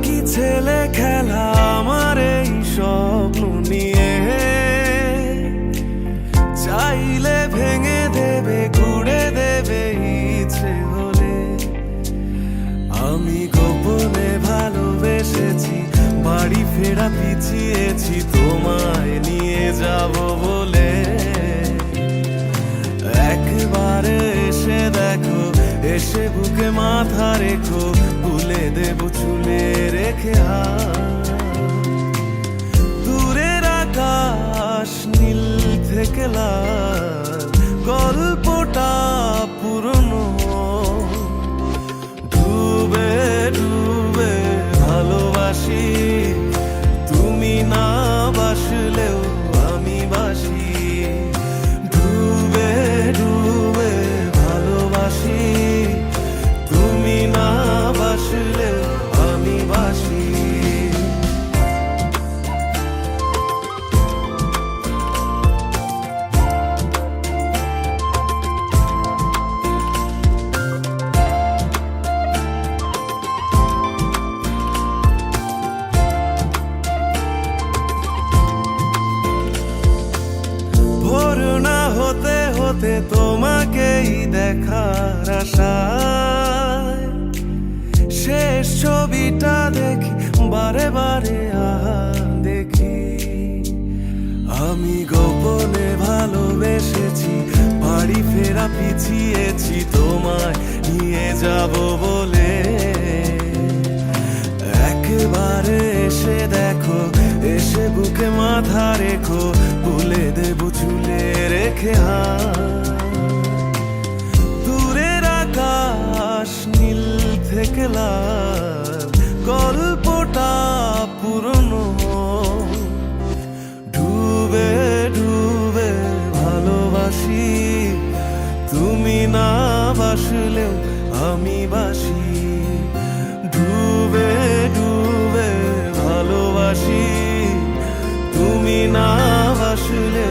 এটা কি ছেলে খেলা আমার বুকে মাথা রেখো ভুলে দেব চুলে রেখে। দূরের আকাশ নীল থেকে লাল তোমাকেই দেখার আশায়। শেষ ছবিটা দেখি, বারে বারে দেখি। আমি গোপনে ভালোবেসেছি, বাড়ি ফেরা পিছিয়েছি, তোমায় নিয়ে যাব বলে। একবারে এসে দেখো, এসে বুকে মাথা রেখো, বলে দেব চুলে রেখে হাত। লাল গল্পটা পুরনো। ডুবে ডুবে ভালোবাসি, তুমি না বাসলেও আমি বাসি। ডুবে ডুবে ভালোবাসি, তুমি না বাসলেও